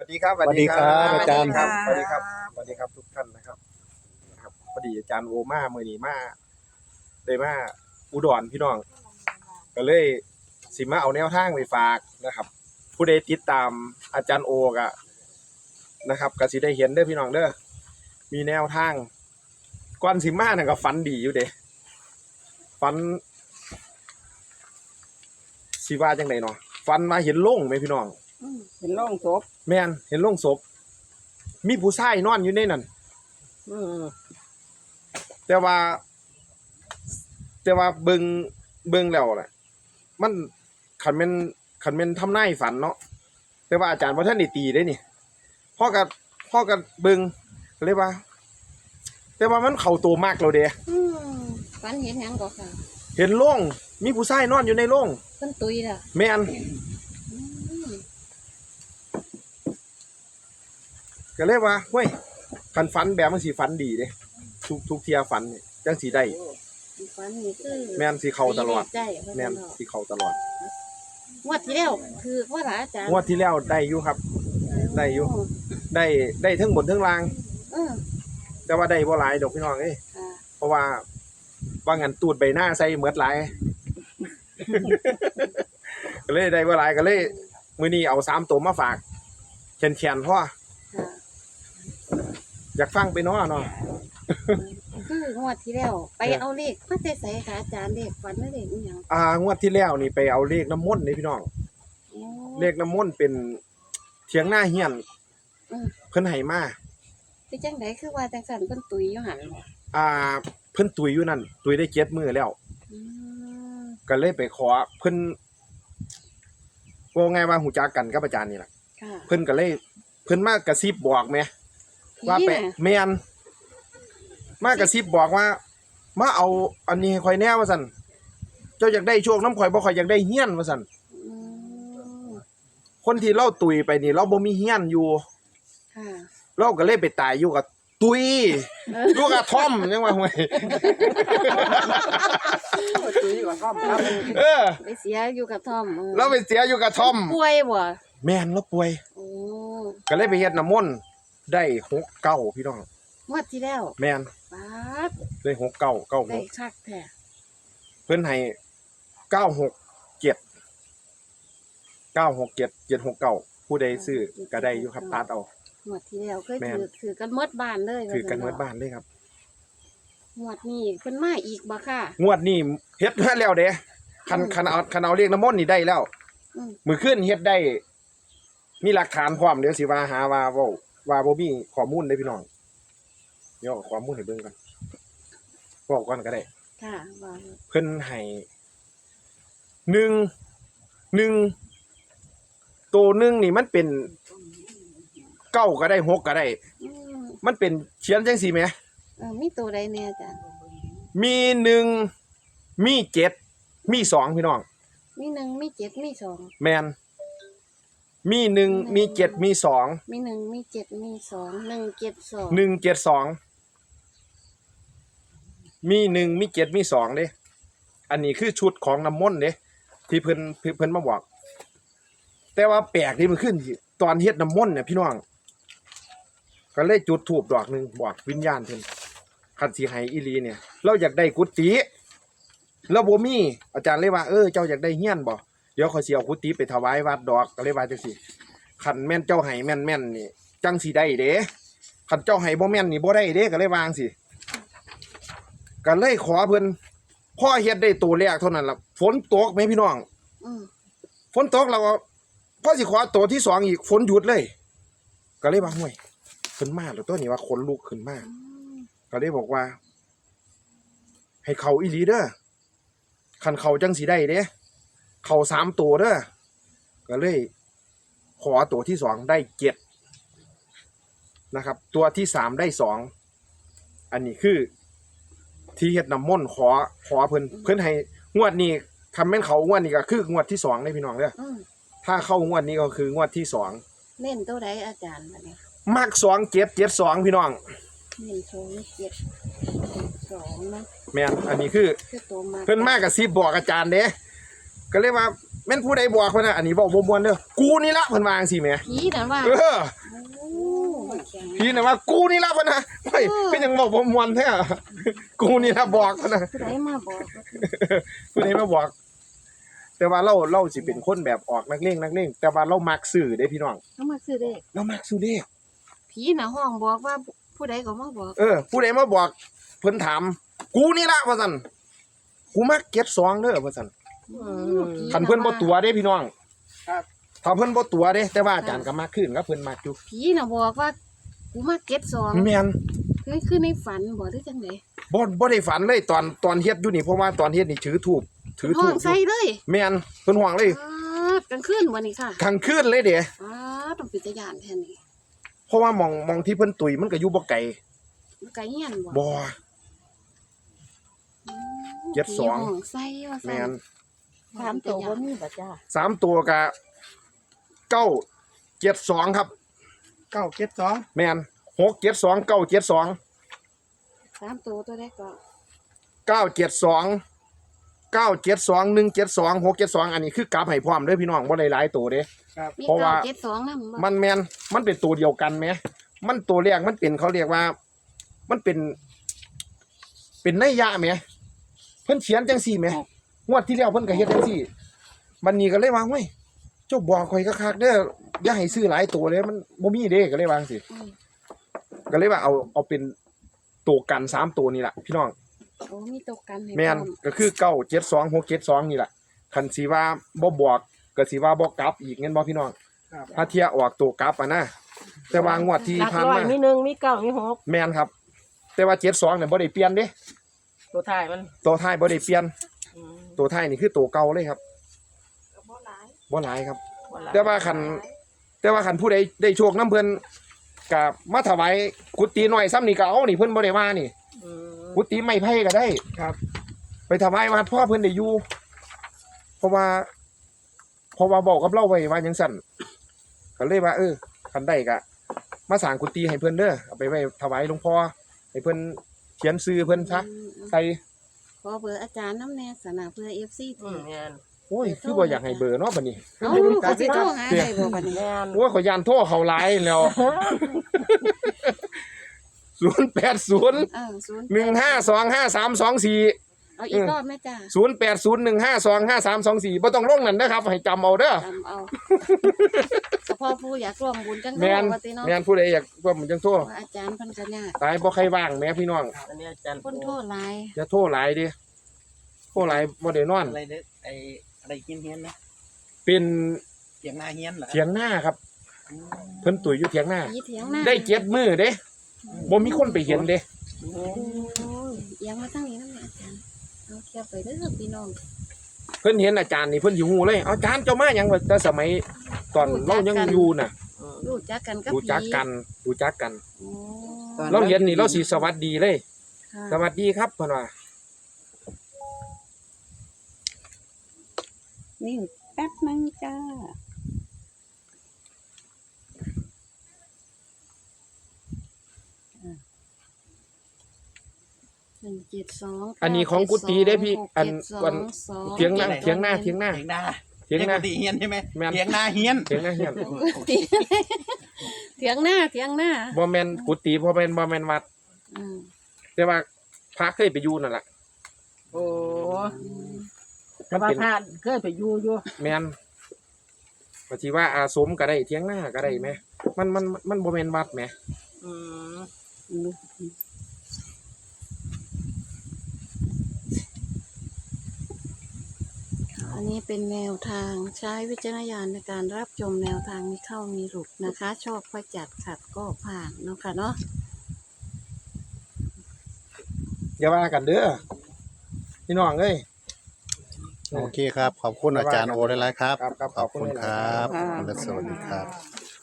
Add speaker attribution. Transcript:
Speaker 1: สวัสดีครับ
Speaker 2: สวัสดีครับอาจารย์
Speaker 1: สวัสดีครับสวัสดีครับทุกท่านนะครับนะครับพอดีอาจารย์โอมาเมื่อนี้มาได้มาอุดรพี่น้อง ก็เลยสิมาเอาแนวทางไปฝากนะครับ ผู้ใดติดตามอาจารย์โอกะนะครับก็สิได้เห็นเด้อพี่น้องเด้อมีแนวทางก่อนสิมาน่ะก็ฝันดีอยู่เด้ฝันสิว่าจังไดเนาะฝันมาเห็นโล่งไหมพี่น้อง
Speaker 3: อืม เป็นโร่องศพ
Speaker 1: แม่นเห็นโลงศพ มีผู้ชายนอนอยู่ในนั้น
Speaker 3: อืม
Speaker 1: แต่ว่า แต่ว่าเบิงเบิงแล้วแหละมันขันเป็นขันเป็นทำนายฝันเนาะแต่ว่าอาจารย์ว่าท่านได้ตีได้นี่พ่อกับพ่อกับเบิงเลยว่า แต่ว่ามันเข่าตัวมากเราเด้
Speaker 4: อืมฝันเห็นหยังก็ค่ะ
Speaker 1: เห็นโล่งมีผู้ชายนอนอยู่ในโล่ง
Speaker 4: เพิ่นตุยล่ะ
Speaker 1: แม่น
Speaker 4: อืม
Speaker 1: ก็เลยว่าเฮ้ยขันฝันแบบมันสีฝันดีเด้ทุกทุกเทียฝันนี่จังสีได้
Speaker 4: ฝันนี่คือ
Speaker 1: แม่นสีเข่าตลอด
Speaker 4: ใจเพิ่น
Speaker 1: แม่น
Speaker 4: เนาะ
Speaker 1: สีเข่าตลอด
Speaker 4: งวดที่แล้วคือว่าหลาอาจารย์
Speaker 1: งวดที่แล้วได้อยู่ครับ ได้อยู่ ได้ได้ทั้งบนทั้งล่าง
Speaker 4: เออ
Speaker 1: แต่ว่าได้บ่หลายดอกพี่น้องเอ้ย
Speaker 4: ค่ะ
Speaker 1: เพราะว่าว่างันตูดใบหน้าใส่เหมือดหลาย ก็เลยได้บ่หลายก็เลยมื้อนี้เอาสามตัวมาฝากเขียนๆพ่อ
Speaker 4: ค่ะ
Speaker 1: อยากฟังไปเนาะเนาะ
Speaker 4: คืองวดที่แล้ว ไปเอาเลขมาแต่ใส่ค่ะอาจารย์เลขฝันไม่เลขอีหยัง
Speaker 1: อ่างวดที่แล้วนี่ไปเอาเลขน้ำมนต์นี่พี่น้อง
Speaker 4: โอ้
Speaker 1: เลขน้ำมนต์เป็นเถียงหน้าเฮียน
Speaker 4: อืม
Speaker 1: เพิ่นให้มา
Speaker 4: เป็นจังไดคือว่าจังซั่นเพิ่นตุยอยู่หั่นบ่
Speaker 1: อ่าเพิ่นตุยอยู่นั่นตุยได้เจ็ดมื้อแล้ว
Speaker 4: อืม
Speaker 1: ก็เลยไปขอเพิ่นว่าไงว่าหูจักกันกับอาจารย์นี่แหละ
Speaker 4: ค่ะ
Speaker 1: เพิ่นก็เลยเพิ่นมากระซิบบอกแหม่
Speaker 4: ผี
Speaker 1: ว่าไป
Speaker 4: น่ะ
Speaker 1: แม่นมากระซิบบอกว่า มาเอาอันนี้ให้ข่อยแน่ว่าซั่นเจ้าอยากได้โชคน้ำข่อยบ่ข่อยอยากได้เฮียนว่าซั่น
Speaker 4: อืม
Speaker 1: คนที่เล่าตุยไปนี่ เราบ่มีเฮียนอยู่
Speaker 4: ค่ะ
Speaker 1: เราก็เลยไปตายอยู่กับตุย
Speaker 4: เออ
Speaker 1: อยู่กับท่อมยังว่าห่วย
Speaker 3: ตุยกว่าข้อมครับ
Speaker 1: เออ
Speaker 4: ไปเสียอยู่กับทอมออ
Speaker 1: เราไปเสียอยู่กับท่อม
Speaker 4: ป่วยบ่
Speaker 1: แม่นเราป่วย
Speaker 4: โอ้
Speaker 1: ก็เลยไปเฮ็ดน้ำมนต์ ได้หกเก้าพี่น้อง
Speaker 4: งวดที่แล้ว
Speaker 1: แม่น
Speaker 4: ป๊าด
Speaker 1: ได้หกเก้าเก้าห
Speaker 4: ได้
Speaker 1: ก
Speaker 4: คักแท้
Speaker 1: เพิ่นให้เก้าหกเจ็ดเก้าหกเจ็ดเจ็ดหกเก้าผู้ใดซื้อก็ได้อยู่ครับตัดเอา
Speaker 4: งวดที่แล้วเคย
Speaker 1: แม่น
Speaker 4: ถือถือกันหมดบ้านเลย
Speaker 1: ถือกันเมื่อบ้านเลยครับ
Speaker 4: งวดนี้เพิ่นมาอีกบ่ค่ะ
Speaker 1: งวดนี้เฮ็ดมาแล้วเด้คันคันเอาคันเอาเรียกน้ำมนต์นี่ได้แล้ว
Speaker 4: อืม
Speaker 1: มือขึ้นเฮ็ดได้ มีหลักฐานพร้อมเดี๋ยวสิว่าหาว่าเว้า ว่าบ่มีข้อมูลเด้อพี่น้องเดี๋ยวเอาข้อมูลให้เบิ่งกันบอกก่อนก็ได้
Speaker 4: ค่ะว่า
Speaker 1: เพิ่นให้หนึ่งหนึ่งตัวหนึ่งนี่มันเป็นเก้าก็ได้หกก็ได้
Speaker 4: อืม
Speaker 1: มันเป็นเขียนจังสี่ไหม
Speaker 4: เออมีตัวใดแน่จ้ะ
Speaker 1: มีหนึ่งมีเจ็ดมีสองพี่น้อง
Speaker 4: มีหนึ่งมีเจ็ดมีสอง
Speaker 1: แมน มีหนึ่งมีเจ็ดมีสอง
Speaker 4: มีหนึ่งมีเจ็ดมีสองหนึ่งเจ็ดสอง
Speaker 1: หนึ่งเจ็ดสองมีหนึ่งมีเจ็ดมีสองเด้อันนี้คือชุดของน้ำมนต์เด้ที่เพิ่นเพิ่นเพิ่นมาบอก แต่ว่าแปลกที่มันขึ้นที่ตอนเฮ็ดน้ำมนต์เนี่ยพี่น้องก็เลยจุดถูบดอกหนึ่งบอกวิญญาณเพิ่นคันสีให้อีหลีเนี่ย เราอยากได้กุฏิแล้วบ่มีอาจารย์เลยว่าเออเจ้าอยากได้เฮียนบ่เดี๋ยวขอยสิเอากุฏิไปถวายวัดดอกก็เลยว่าจังซี่คันแม่นเจ้าให้แม่นแม่นนี่จังสิได้เด้คันเจ้าให้บ่แม่นนี่บ่ได้เด้ก็เลยวาจั่งสิก็เลยขอเพิ่นพ่อเฮ็ดได้ตัวแรกเท่านั้นล่ะฝนตกไหมพี่น้อง
Speaker 4: อืม
Speaker 1: ฝนตกแล้วก็พ่อสิขอตัวที่สองอีกฝนหยุดเลย ก็เลยว่าห่วยขึ้นมาแล้วตัวนี้ว่าขนลุกขึ้นมา
Speaker 4: อืม
Speaker 1: ก็เลยบอกว่า ให้เขาอีหลีเด้อคันเขาจังสีได้เด้ เขาสามตัวเด้อก็เลยขอตัวที่สองได้เจ็ดนะครับ ตัวที่สามได้สองอันนี้คือที่เฮ็ดน้ำมนต์ขอขอเพิ่นเพิ่นให้งวดนี้คำแม่นเขางวดนี้ก็คืองวดที่สองเลยพี่น้องเด้อ
Speaker 4: อืม
Speaker 1: ถ้าเข้างวดนี้ก็คืองวดที่สอง
Speaker 4: เล่นตัวใดอาจารย์บัดนี้
Speaker 1: มักสองเจ็ดเจ็ดสองพี่น้อง
Speaker 4: เล่นสองเจ็ดสองเนาะ
Speaker 1: แม่นอันนี้คือ
Speaker 4: คือตัวมา
Speaker 1: เพิ่นมากกับซีบอกอาจารย์เด้ ก็เลยว่าแม่นผู้ใดบอกเพิ่นน่ะอันนี้เว้าบ่ม่วนเด้อกูนี่ละเพิ่นว่าจังซี่แหม
Speaker 4: ผีนั่นว่า
Speaker 1: เออ
Speaker 4: โอ้แข็ง
Speaker 1: พี่น่ะว่ากูนี่ละเพิ่นน่ะเฮ้ยเป็นหยังเว้าบ่ม่วนแท้อะกูนี่ละบอกเพิ่นน่ะ
Speaker 4: ผู้ใดมาบอก
Speaker 1: ผู้ใดมาบอก แต่ว่าเราเราสิเป็นคนแบบออกนักเลงนักเลงแต่ว่าเรามักซื้อเด้พี่น้อง
Speaker 4: เขามาซื้อเด็ก
Speaker 1: เรามักซื้อเด้
Speaker 4: ผีน่ะห้องบอกว่าผู้ใดก็มาบอก
Speaker 1: เออผู้ใดมาบอกเพิ่นถาม กูนี่ละว่าซั่นกูมักเก็บซองเด้อว่าซั่น
Speaker 4: ผี
Speaker 1: คันเพิ่นบ่
Speaker 4: ว่า
Speaker 1: ตัวเด้พี่น้อง
Speaker 3: ครับ
Speaker 1: ถ้าเพิ่นบ่ตัวเด้ แต่ว่าอาจารย์ก็มักขึ้นก็เพิ่นมักอยู่
Speaker 4: ผีน่ะบอกว่ากูมาเก็ตสอง
Speaker 1: แม่น
Speaker 4: คือคือในฝันบ่หรือจังได๋
Speaker 1: บ่บ่ได้ฝันเลยตอนตอนเฮ็ดอยู่นี่เพราะว่าตอนเฮ็ดนี่ถือทูบถือ
Speaker 4: ห้
Speaker 1: ทู
Speaker 4: อบงใส่เลย
Speaker 1: แม่นเพิ่นห่วงเลย
Speaker 4: อ้ากลางคืนวันนี้ค่ะ
Speaker 1: กลางคืนเลยเด้
Speaker 4: อ้าต้องปิดตะยานแทนนี่
Speaker 1: เพราะว่าหมองหมองที่เพิ่นตุยมันก็อยู่บ่ไกล
Speaker 4: มันไกลเฮียนบ่
Speaker 1: บ่เจ็ดสอง
Speaker 4: ผีห้องใส่ว่า
Speaker 1: แม่น
Speaker 3: ถามตัวบ่มีบ่จ้า
Speaker 1: สามตัวก็เก้าเจ็ดสองครับ
Speaker 3: เก้าเจ็ดสอง
Speaker 1: แม่นหกเจ็ดสองเก้าเจ็ดสอง
Speaker 4: สามตัวตัวแรกก็
Speaker 1: เก้าเจ็ดสองเก้าเจ็ดสองหนึ่งเจ็ดสองหกเจ็ดสองอันนี้คือกราฟให้พร้อมเด้อพี่น้องบ่ได้หลายตัวเด้
Speaker 4: มี
Speaker 1: เพราะว่า
Speaker 4: เก้าเจ็ดสองนำบ่
Speaker 1: มันแมนมันเป็นตัวเดียวกันไหม มันตัวแรกมันเป็นเขาเรียกว่า มันเป็น เป็นนัยยะไหม เพิ่นเขียนจังซี่ไหม งวดที่แล้วเพิ่นก็เฮ็ดจังซี่มันนี่ก็เลยว่าเฮ้ยเจ้าบอกข่อยคักๆเด้ออย่าให้ซื้อหลายตัวเลยมันบ่มีเด้ก็เลยวาจังสิ
Speaker 4: อืม
Speaker 1: ก็เลยว่าเอาเอาเป็นตัวกันสามตัวนี่แหละพี่น้อง
Speaker 4: โอ้มีตกกันให้
Speaker 1: แม่น
Speaker 4: พร้อ
Speaker 1: ก็คือเก้าเจ็ดสองหกเจ็ดสองนี่แหละคันสีว่าบ่บอกก็สีว่าบ่กลับอีกเงี้ยบ่พี่น้อง
Speaker 3: ครับ
Speaker 1: ถ้าเทียออกตัวกลับอะนะแต่ว่างวดที่
Speaker 3: หลัก
Speaker 1: ผ่าน
Speaker 3: ร้อย
Speaker 1: มา
Speaker 3: มีหนึ่งมีเก้ามีหก
Speaker 1: แม่นครับ แต่ว่าเจ็ดสองเนี่ยบ่ได้เปลี่ยนเด้
Speaker 3: ตัวท้ายมัน
Speaker 1: ตัวท้ายบ่ได้เปลี่ยน
Speaker 3: อืม
Speaker 1: ตัวท้ายนี่คือตัวเก่าเลยครับ
Speaker 4: ก็บ่หลาย
Speaker 1: บ่หลายครับ
Speaker 3: บ่หลาย
Speaker 1: แต่ว่าคัน แต่ว่าคันผู้ใดได้โชคน้ำเพิ่นกับมาถวายกุฏิหน่อยซ้ำนี่ก็เอานี่เพิ่นบ่ได้ว่านี่
Speaker 3: อืม
Speaker 1: กุฏิไม้ไผ่ก็ได้
Speaker 3: ครับ
Speaker 1: ไปถวายวัดพ่อเพิ่นได้อยู่เพราะว่าเพราะว่าบอกกับเราไว้ว่าจังซั่นก็เลยว่า เออคันได้ก็มาสร้างกุฏิให้เพิ่นเด้อเอาไปไว้ถวายหลวงพ่อให้เพิ่นเขียนชื่อเพิ่นซะ
Speaker 4: อืม
Speaker 1: ใส่
Speaker 4: ข อเบอร์อาจารย์น้ำแน่สนาเพื่อเอ
Speaker 3: ฟซีอืถืน
Speaker 1: โอ้ยคือบ่อยากให้เบอร์เนาะบัดนี้
Speaker 4: เอาเขาสิโทรหาเด้บ่บัดนี้
Speaker 3: แมน
Speaker 1: โอ้ยขอยยานโทรเขาไล่ยแล้วน
Speaker 4: ย์แปดศูนย์
Speaker 1: หนึ่งห้าสองห้าสามสองสี่
Speaker 4: เอาอีกรอบแม่จ้า
Speaker 1: ศูนย์แปดศูนย์หนึ่งห้าสองห้าสามสองสี่บ่ต้องลงนั่นนะครับ ให้จำเอาเด้อ
Speaker 4: จำเอาเฉพาะผู้อยากร่วมบุญจัง
Speaker 1: แมน
Speaker 4: ว่าติเนาะ
Speaker 1: แมนผู้ใดอยากร่วมมันจังโทษ
Speaker 4: ว่าอาจารย์เพิ่นก็ยาก
Speaker 1: ตายบ่ใครว่างแหม่พี่น้อง
Speaker 3: อันนี้อาจารย์
Speaker 4: คนโทษหลาย
Speaker 1: อย่าโทษหลายเดิโทษหลายบ่ได้นอน
Speaker 2: อะไรเด้อไออะไรเฮียนเฮียนนะ
Speaker 1: เป็น
Speaker 2: เสียงหน้าเฮียนเหรอ
Speaker 1: เถียงหน้าครับเพิ่นตุ๋ยอยู่เถียงหน้า
Speaker 4: ผีเถียงหน้า
Speaker 1: ได้เจ็ดมือเด้บ่มีคนไปเห็นเด้
Speaker 4: โอ้ยเอียังมาตั้งนี้ เอาเทียบไปเด้อพี่น้อง
Speaker 1: เพิ่นเห็นอาจารย์นี่เพิ่นสิฮู้เลยเอาอาจารย์เจ้ามาหยังวะแต่สมัยตอนเรายังอยู่น่ะ
Speaker 3: อืม
Speaker 4: รู้จักกันกับ
Speaker 1: รู้จักกันรู้จักกัน
Speaker 4: โอ้
Speaker 1: เราเห็นนี่เราสิสวัสดีเลย
Speaker 4: ค่ะ
Speaker 1: สวัสดีครับเพิ่นว่า
Speaker 3: นี่แป๊บนึงจ้า
Speaker 4: หนึ่งเจ็ดสอง
Speaker 1: อันนี้ของกุฏิเด้พี่อัน
Speaker 4: วั
Speaker 1: วันเถียงหน้าเถียงหน้าเถียงหน้า
Speaker 2: เถียงหน้า
Speaker 1: เถียงหน้า
Speaker 2: รีกว่ตีเฮียนใช่ไหม
Speaker 1: แม่น
Speaker 2: เถียงหน้าเฮียน
Speaker 1: เถียงหน้าเฮียน
Speaker 4: เถียงหน้าเถียงหน้า
Speaker 1: บ่แม่นกุฏิบ่แม่นบ่แม่นวัด
Speaker 4: อืม
Speaker 1: แต่ว่าพระเคยไปอยู่นั่นล่ะ
Speaker 3: โอ้
Speaker 4: อืม
Speaker 3: แต่ว่าพระเคยไปอยู่อยู่
Speaker 1: แม่นก็สิว่าอาสมก็ได้เถียงหน้าก็ได้แหมมันมันมันบ่แม่นวัดแหม
Speaker 3: อืม
Speaker 4: อันนี้เป็นแนวทางใช้วิจารณญาณในการรับชมแนวทางมีเข้ามีหลุดนะคะ ชอบก็จัดขัดก็ผ่านเนาะค่ะเนาะ
Speaker 1: อย่าว่ากันเด้อพี่น้องเอ้ย
Speaker 5: โอเคครับ ขอบคุณอาจารย์โอได้แล้วครับ
Speaker 1: ครับครับ
Speaker 5: ขอบคุณ
Speaker 1: ขอบคุณ
Speaker 5: ครับ
Speaker 3: ค่ะ
Speaker 5: และสวัสดีครับ